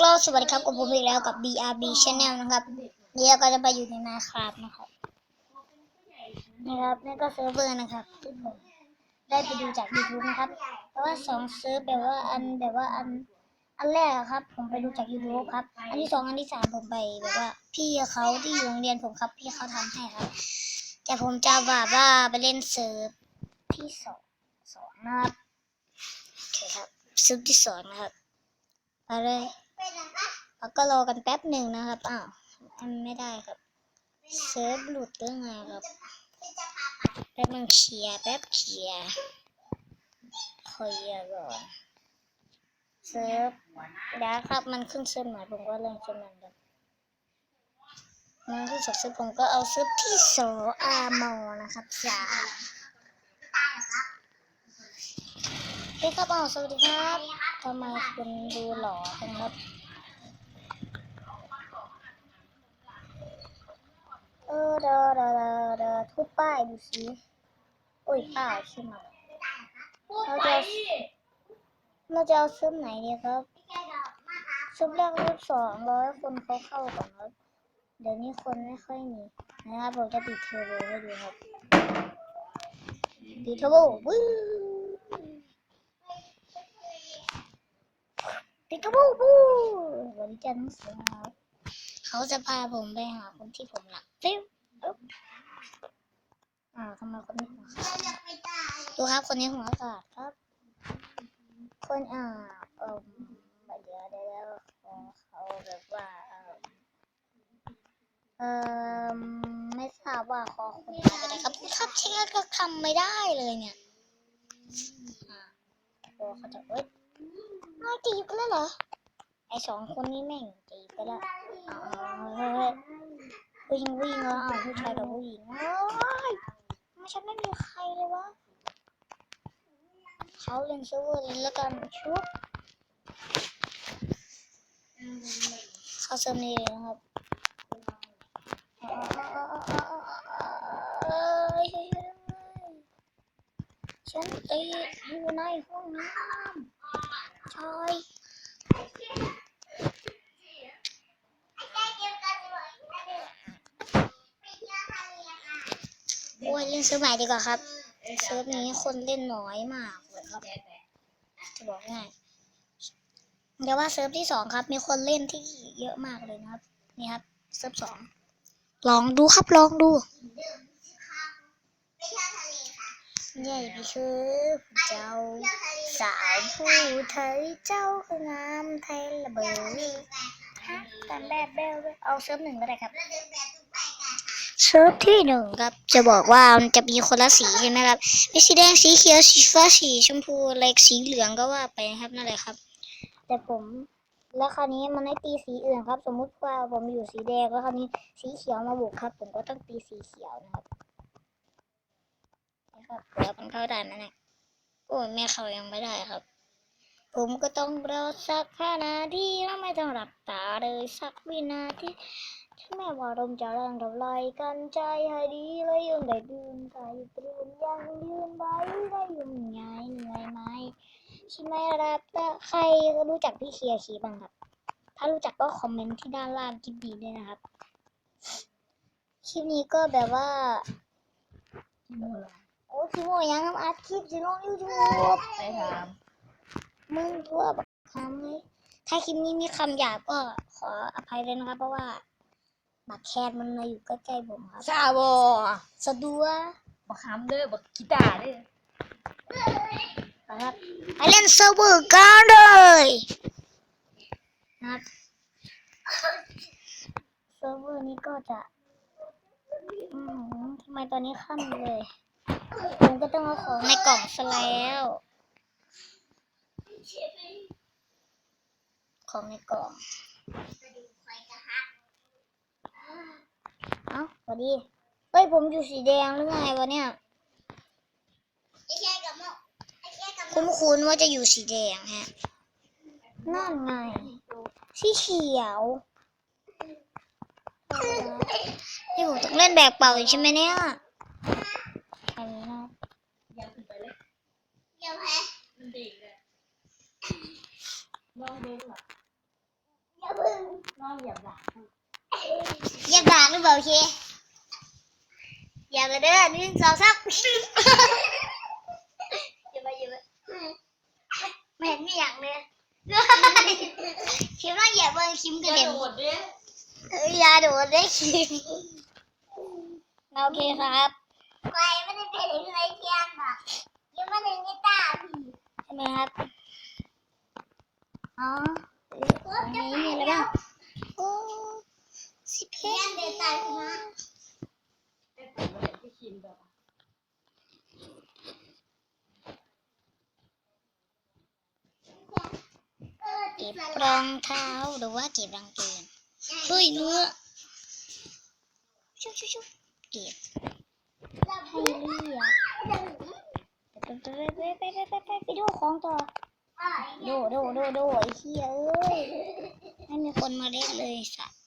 ก็สวัสดีครับกับผมอีกแล้วกับ BRB Channel นะครับนี่เราก็จะไปอยู่ในนาคราบนะครับนะครับนี่ก็เซิร์ฟเวอร์นะครับที่ผมได้ไปดูจาก YouTube นะครับแต่ว่าสองเซิร์ฟแบบว่าอันแบบว่าอันอันแรกครับ ผมไปดูจาก YouTube ครับ อันที่สองอันที่สามผมไปแบบว่า พี่เขาที่อยู่โรงเรียนผมครับ พี่เขาทำให้ครับ แต่ผมจะแบบว่าไปเล่นเซิร์ฟที่สองสองนะครับโอเคครับเซิร์ฟที่สองนะครับไปเลย แล้วก็รอกันแป๊บหนึ่งนะครับ อ้าวไม่ได้ครับ เซิร์ฟหลุดหรือไงครับ แป๊บนึงเคลียร์แป๊บเคลียร์เคลียร์ก่อนเซิร์ฟเดี๋ยวครับ มันขึ้นเซิร์ฟใหม่ผมก็เล่นเซิร์ฟนั้นครับมันขึ้นจากเซิร์ฟผมก็เอาเซิร์ฟที่สองอาร์มนะครับจ้าเฮ้ยครับอ้าวสวัสดีครับ ทำไมคุณดูหล่อจังครับเออเดอเดอเดอเดอทุบป้ายดูสิโอ้ยป้ายขึ้นมเราจะเราจะเอาซื้อไหนดีครับซุปแรกซุปสองร้อยคนเขาเข้าก่อนครับเดี๋ยวนี้คนไม่ค่อยมีนะครับผมจะติดเทอร์โบให้ดูครับติดเทอร์โบวู้ ดเทอร์โบวู้วันนี้จะหนังสือนะครับเขาจะพาผมไปหาคนที่ผมรักฟิวอุ๊บอ้าทำไมคนนี้หัวขาดดูครับคนนี้หัวขาดครับ คนอ่าเออเดี๋ยวเดี๋ยวเดี๋ยวเขาแบบว่าเออเอไม่ทราบว่าคอคุณหายไปไหนครับครับเช็คก็ทำไม่ได้เลยเนี่ยอ่าโอ้เขาจะเอ้ย ไม่จีบกันแล้วเหรอ ไอสองคนนี้แม่งจีบไปแล้วเอาเฮ้ยวิ่งวิ่งแล้วเอาผู้ชายกับผู้หญิงเอ้ยไม่ฉันไม่มีใครเลยวะเขาเล่นเซิร์ฟเวอร์เล่นแล้วกันชุบเขาเซิร์ฟนี่เลยนะครับเอ้ยฉันติดอยู่ในห้องน้ำ ชายโอ้ยเล่นซิร์ฟใหม่ดีกว่าครับเซิร์ฟนี้คนเล่นน้อยมากเลยครับ จะบอกง่ายเดี๋ยวว่าเซิร์ฟที่สองครับ มีคนเล่นที่เยอะมากเลยนะครับ นี่ครับเซิร์ฟสองลองดูครับลองดู ใหญ่พี่คือเจ้า สาวผู้ไทยเจ้าคืองามไทยระเบิดฮะกันแบบเบลเอาเซิร์ฟหนึ่งก็ได้ครับเซิร์ฟที่หนึ่งครับจะบอกว่ามันจะมีคนละสีใช่ไหมครับมีสีแดงสีเขียวสีฟ้าสีชมพูอะไรสีเหลืองก็ว่าไปนะครับนั่นแหละครับ แต่ผมแล้วคราวนี้มันให้ตีสีอื่นครับ สมมุติว่าผมอยู่สีแดงแล้วคราวนี้สีเขียวมาบุกครับ ผมก็ต้องตีสีเขียวนะครับ ครับเดี๋ยวมันเข้าได้ไหมเนี่ยโอ้ยแม่เขายังไม่ได้ครับ ผมก็ต้องรอสักห้านาทีแล้วไม่ต้องหลับตาเลยสักวินาทีถ้าแม่ว่าลมจะแรงเท่าไรกันใจให้ดีแล้วยังได้ดื่มใจตรึมยังยืนไว้ได้ยุ่งไงเหนื่อยไหมใช่ไหมรับแต่ใครรู้จักพี่เคียร์คีบ้างครับ ถ้ารู้จักก็คอมเมนต์ที่ด้านล่างคลิปนี้ด้วยนะครับ คลิปนี้ก็แบบว่า โอ้คิโมยังครับอัดคลิปจะลงยูทูบไปถามมึงทั่วบักคำเลยถ้าคลิปนี้มีคำหยาบก็ขออภัยเลยนะครับ เพราะว่าบักแคนมันมาอยู่ใกล้ๆผมครับซาบอสะดัวบักคำเด้อบักกีตาร์เด้อนะครับไปเล่นเซิร์ฟเวอร์กันเลยนะครับเซิร์ฟเวอร์นี้ก็จะอืมทำไมตอนนี้ขั้นเลย ผมก็ต้องเอาของในกล่องซะแล้ว ของในกล่องเอ้าสวัสดีเฮ้ยผมอยู่สีแดงหรือไงวะเนี่ยคุ้นคุ้นว่าจะอยู่สีแดงฮะ นั่นไง สีเขียวเออนี่ผมต้องเล่นแบบเป่าอีกใช่ไหมเนี่ย อันนี้นะยังขึ้นไปเลยยังไปมันดีเลยลองดูล่ะน้องเหยียบหลังเหยียบหลังหรือเปล่าเคเหยียบเลยเด้อหนึ่งสองสามเหยียบไปเหยียบไปไม่เห็นมีอย่างเลยคิมต้องเหยียบเบอร์คิมกระเด็นโดอยอยาโดดได้คิมโอเคครับ ใช่ไหมครับอ๋อนี่นี่แล้างโอ้สิเพื่อนเดินตายนะเก็บรองเท้าหรือว่าเก็บรองเกงเฮ้ยเนื้อชุบชุบชุบเก็บ ให้เรียบไปไปไปไปไปไปดูของต่อดูดูดูดูไอ้เหี้ยเอ้ยไม่มีคนมาเล่นเลยสัตว์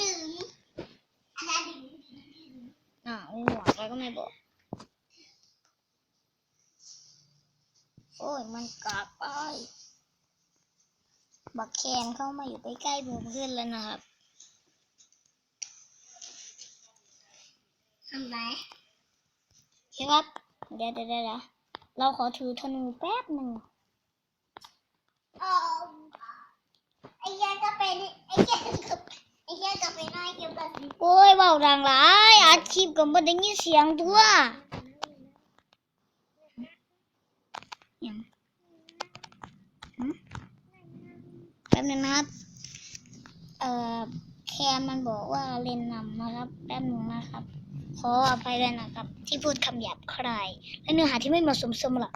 ดึงน่ามีหมวกแล้วก็ไม่บอกโอ้ยมันกลับไปบักแคนเข้ามาอยู่ใกล้ๆผมขึ้นแล้วนะครับ ทำไรครับ เดี๋ยวเดี๋ยวเดี๋ยวเราขอถือธนูแป๊บหนึ่งไอ้เหี้ยก็เป็นไอ้เหี้ยก็ไอ้เหี้ยก็เป็นน้อยเกี่ยวกับสิโอ้ยเบาดังหลายอาชีพก็ไม่ได้ยินเสียงทั่วหยังหึแป๊บนึงนะครับ เอ่อ แคนมันบอกว่าเล่นนำนะครับ แป๊บนึงนะครับ ขออภัยด้วยนะครับ ที่พูดคำหยาบคาย และเนื้อหาที่ไม่เหมาะสมสำหรับ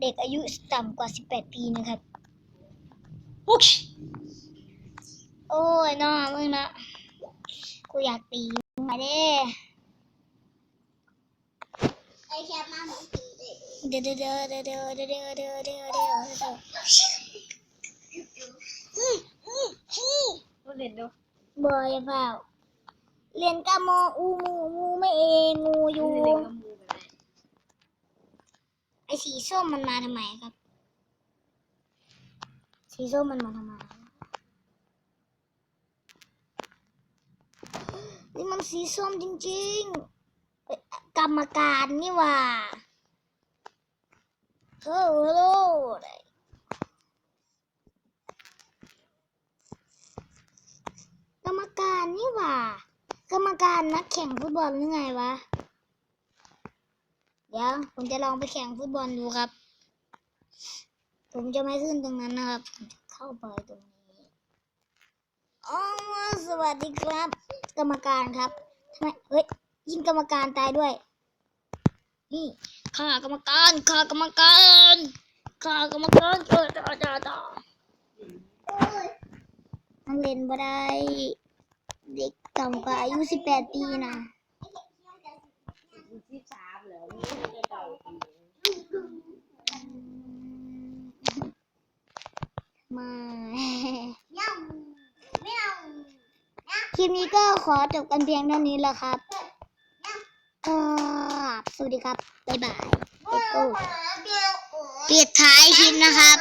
เด็กอายุต่ำกว่า 18 ปีนะครับอุ๊ยโอ้ยน้อมึงนะกูอยากตีมึงมาเด้ไอ้เหี้ยมาหมดเลยเดี๋ยวเดี๋ยวเดี๋ยวเดี๋ยวเดี๋ยวเดี๋ยวเดี๋ยวเดี๋ยวเดี๋ยวเดี๋ยวก็เล่นดูบอยเปล่า เรียนกามโมอูมูมูไม่เองูอยู่ไอสีส้มมันมาทำไมครับ สีส้มมันมาทำไม นี่มันสีส้มจริงๆ กรรมการนี่ว่าโอ้โหกรรมการนี่ว่า การนักแข่งฟุตบอลหรือไงวะ เดี๋ยวผมจะลองไปแข่งฟุตบอลดูครับ ผมจะไม่ขึ้นตรงนั้นนะครับ เข้าไปตรงนี้อ๋อสวัสดีครับ กรรมการครับทำไมเฮ้ยยิงกรรมการตายด้วย นี่ข้ากรรมการข้ากรรมการข้ากรรมการเออต่อต่อต่อนักเล่นบ่ได้ เด็กต่ำกว่าอายุสิบแปดปีนะที่สามเก่าปีมาคลิปนี้ก็ขอจบกันเพียงเท่านี้แล้วครับสวัสดีครับ บ๊ายบายเอ็กโปิดท้ายคลิปนะครับ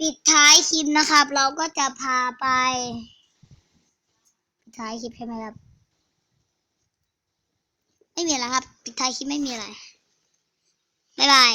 ปิดท้ายคลิปนะครับ เราก็จะพาไป ท้ายคลิปใช่ไหมครับ ไม่มีอะไรครับ ปิดท้ายคลิปไม่มีอะไร บ๊ายบาย